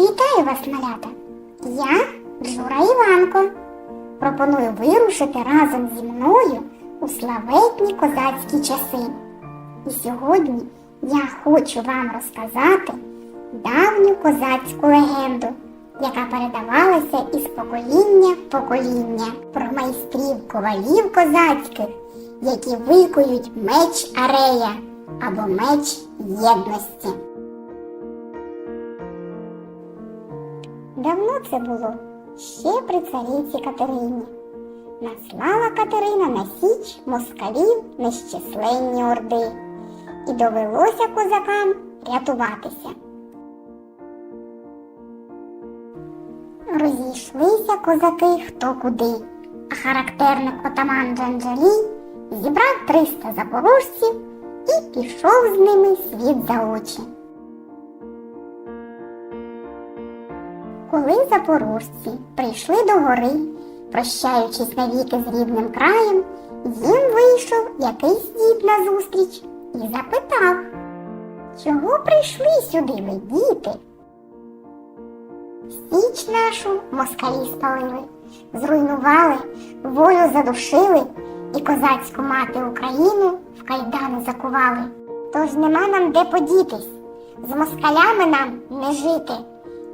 Вітаю вас, малята! Я Джура Іванко. Пропоную вирушити разом зі мною у славетні козацькі часи. І сьогодні я хочу вам розказати давню козацьку легенду, яка передавалася із покоління в покоління про майстрів ковалів козацьких, які викують меч Арея або меч єдності. Давно це було, ще при цариці Катерині. Наслала Катерина на січ москалів нещисленні орди, і довелося козакам рятуватися. Розійшлися козаки хто куди, а характерник отаман Джанджалій зібрав 300 запорожців і пішов з ними світ за очі. Коли запорожці прийшли до гори, прощаючись навіки з рідним краєм, їм вийшов якийсь дід назустріч і запитав, чого прийшли сюди ви, діти? Січ нашу москалі спалили, зруйнували, волю задушили і козацьку мати Україну в кайдани закували. Тож нема нам де подітись, з москалями нам не жити.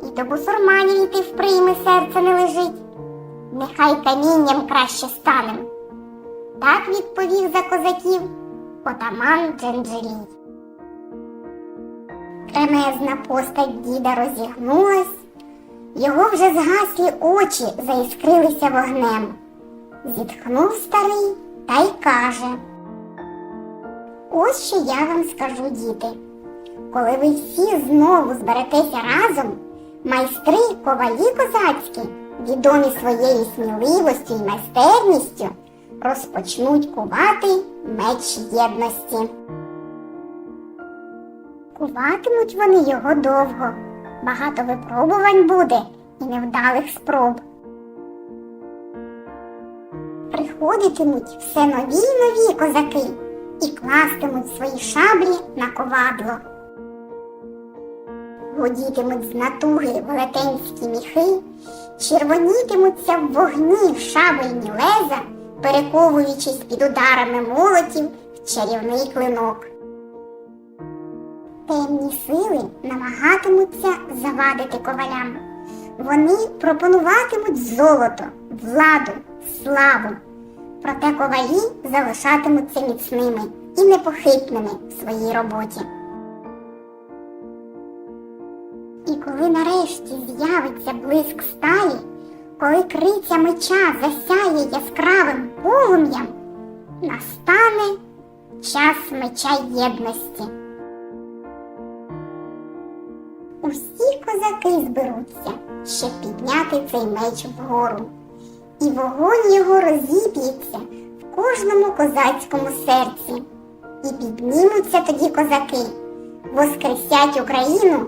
І до бусурманів йти в прийми серце не лежить. Нехай камінням краще станем. Так відповів за козаків отаман Дженджелій. Кремезна постать діда розігнулась, його вже згаслі очі заіскрилися вогнем. Зітхнув старий та й каже. Ось що я вам скажу, діти. Коли ви всі знову зберетеся разом, майстри ковалі козацькі, відомі своєю сміливостю і майстерністю, розпочнуть кувати меч єдності. Куватимуть вони його довго, багато випробувань буде і невдалих спроб. Приходитимуть все нові й нові козаки і кластимуть свої шаблі на ковадло. Гудітимуть з натуги велетенські міхи, червонітимуться в вогні шабельні леза, перековуючись під ударами молотів в чарівний клинок. Темні сили намагатимуться завадити ковалям. Вони пропонуватимуть золото, владу, славу. Проте ковалі залишатимуться міцними і непохитними в своїй роботі. Коли нарешті з'явиться блиск сталі, коли криця меча засяє яскравим полум'ям, настане час меча єдності. Усі козаки зберуться, щоб підняти цей меч вгору, і вогонь його розіб'ється в кожному козацькому серці, і піднімуться тоді козаки, воскресять Україну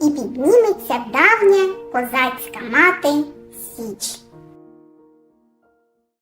і підніметься давня козацька мати Січ.